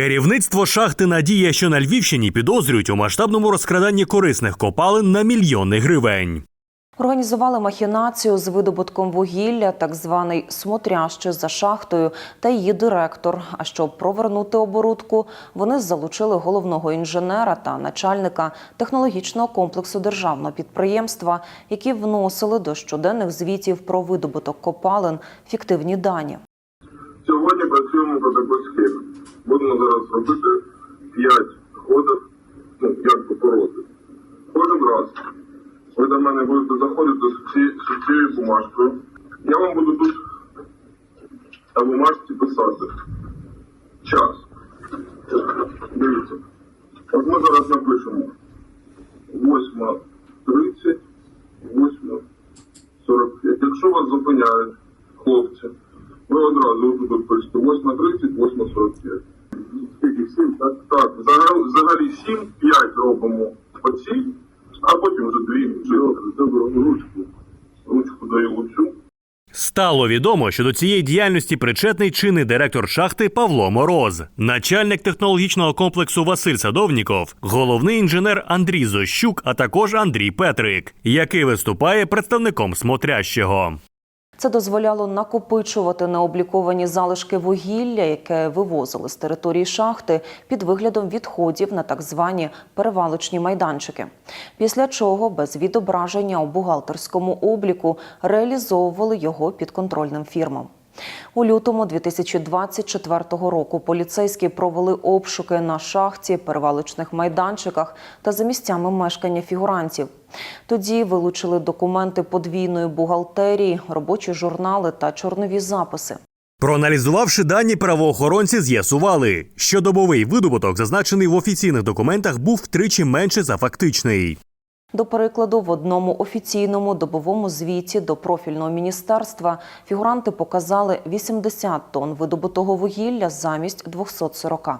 Керівництво шахти Надія, що на Львівщині підозрюють у масштабному розкраданні корисних копалин на мільйони гривень. Організували махінацію з видобутком вугілля, так званий смотряще за шахтою та її директор. А щоб провернути оборудку, вони залучили головного інженера та начальника технологічного комплексу державного підприємства, які вносили до щоденних звітів про видобуток копалин фіктивні дані. Сьогодні працюємо по такій схемі. Будемо зараз робити 5 ходів, ну, 5 поворотів. Кожен раз ви до мене будете заходити з цією бумажкою. Я вам буду тут на бумажці писати час. Дивіться. От ми зараз напишемо 8.30, 8.45. Якщо вас зупиняють хлопці, ви одразу тут пишете 8.30, 8.45. Скільки? 7, так? Так, взагалі, взагалі 7, 5 робимо по цій, а потім вже дві, добре, ручку. Ручку даю оцю. Стало відомо, що до цієї діяльності причетний чинний директор шахти Павло Мороз, начальник технологічного комплексу Василь Садовніков, головний інженер Андрій Зощук, а також Андрій Петрик, який виступає представником смотрящого. Це дозволяло накопичувати необліковані залишки вугілля, яке вивозили з території шахти під виглядом відходів на так звані перевалочні майданчики. Після чого без відображення у бухгалтерському обліку реалізовували його підконтрольним фірмам. У лютому 2024 року поліцейські провели обшуки на шахті, перевалочних майданчиках та за місцями мешкання фігурантів. Тоді вилучили документи подвійної бухгалтерії, робочі журнали та чорнові записи. Проаналізувавши дані, правоохоронці з'ясували, що добовий видобуток, зазначений в офіційних документах, був втричі менше за фактичний. До прикладу, в одному офіційному добовому звіті до профільного міністерства фігуранти показали 80 тонн видобутого вугілля замість 240.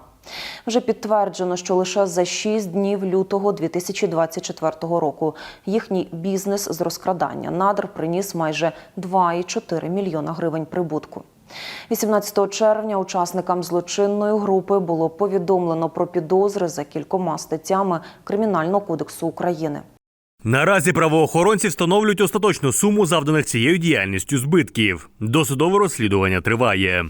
Вже підтверджено, що лише за 6 днів лютого 2024 року їхній бізнес з розкрадання надр приніс майже 2,4 мільйона гривень прибутку. 18 червня учасникам злочинної групи було повідомлено про підозри за кількома статтями Кримінального кодексу України. Наразі правоохоронці встановлюють остаточну суму завданих цією діяльністю збитків. Досудове розслідування триває.